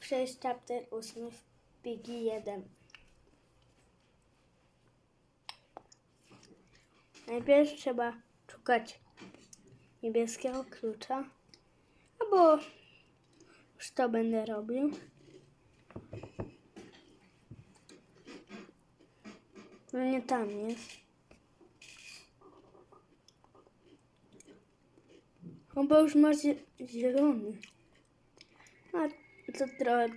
przejść chapter 8 w Pigi 1. Najpierw trzeba szukać niebieskiego klucza, albo już to będę robił. No nie tam jest. O, bo już ma zie- zielony. A to trochę,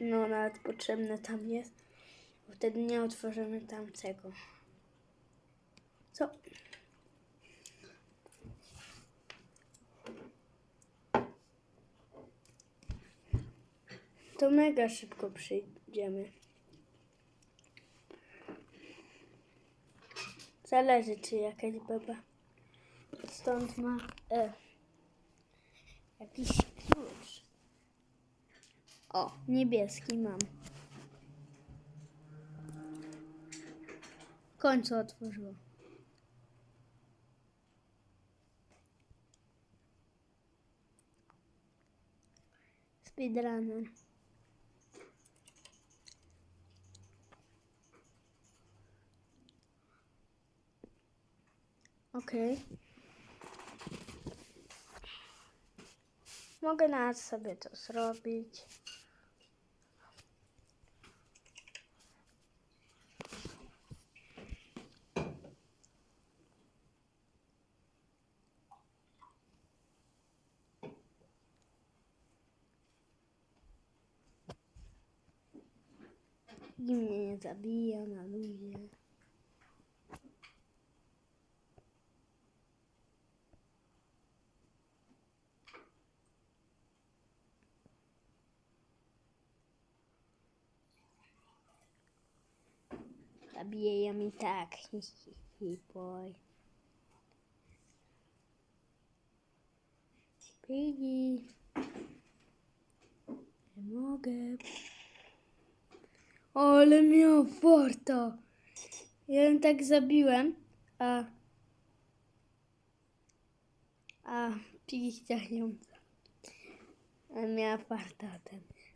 no nawet potrzebne tam jest. Bo wtedy nie otworzymy tamtego. Co? To mega szybko przyjdziemy. Zależy, czy jakaś baba stąd ma e, jakiś klucz. O, niebieski mam. W końcu otworzyło. Speedrunner. Okej. Mogę nawet sobie to zrobić. I mnie nie zabija na. Zabiję tak. Hi. Piggy. Nie mogę. Ale miał farta. Ja ją tak zabiłem, a... A chciała ją. Ale miała farta ode mnie.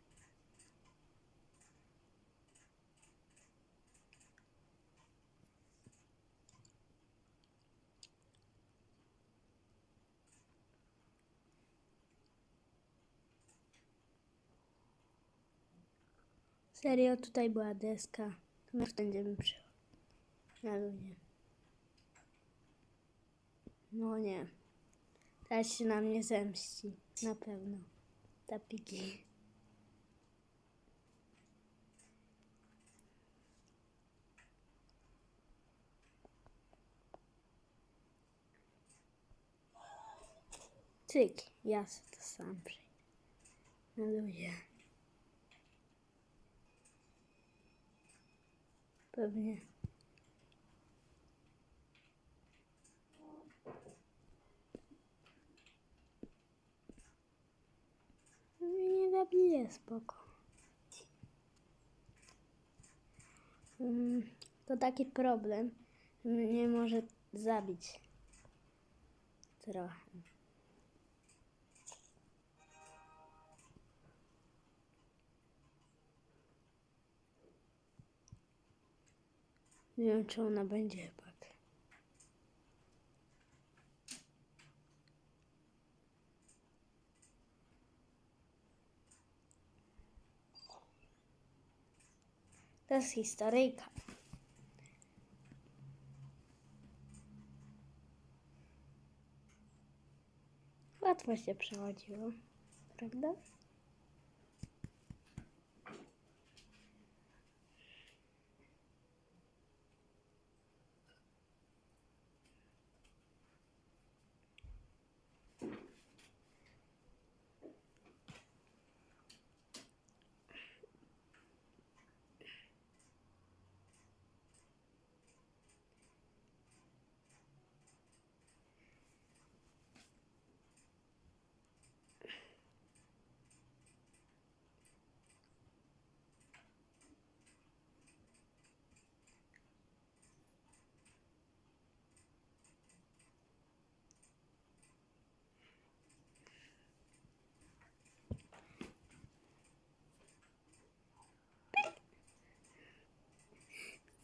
Serio, tutaj była deska. To my będziemy przy... Na ludzie. No nie. Teraz się na mnie zemści. Na pewno. Ta pigi. Cyk. Ja sobie to sam przejdę. Na ludzie. Pewnie. Mnie nie zabije, spoko. Mm, To taki problem, że mnie może zabić. Trochę. Nie wiem, czy ona będzie chyba. To jest historyjka. Łatwo się przechodziło, prawda?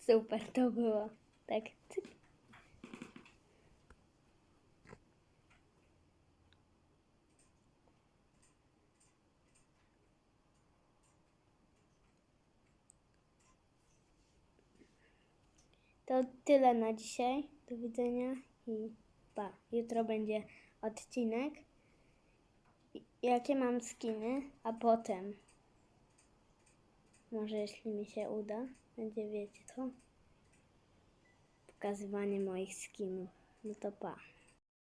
Super to było. Tak. To tyle na dzisiaj. Do widzenia i pa. Jutro będzie odcinek. Jakie mam skiny, a potem może jeśli mi się uda, będzie wiecie co? Pokazywanie moich skinów. No to pa.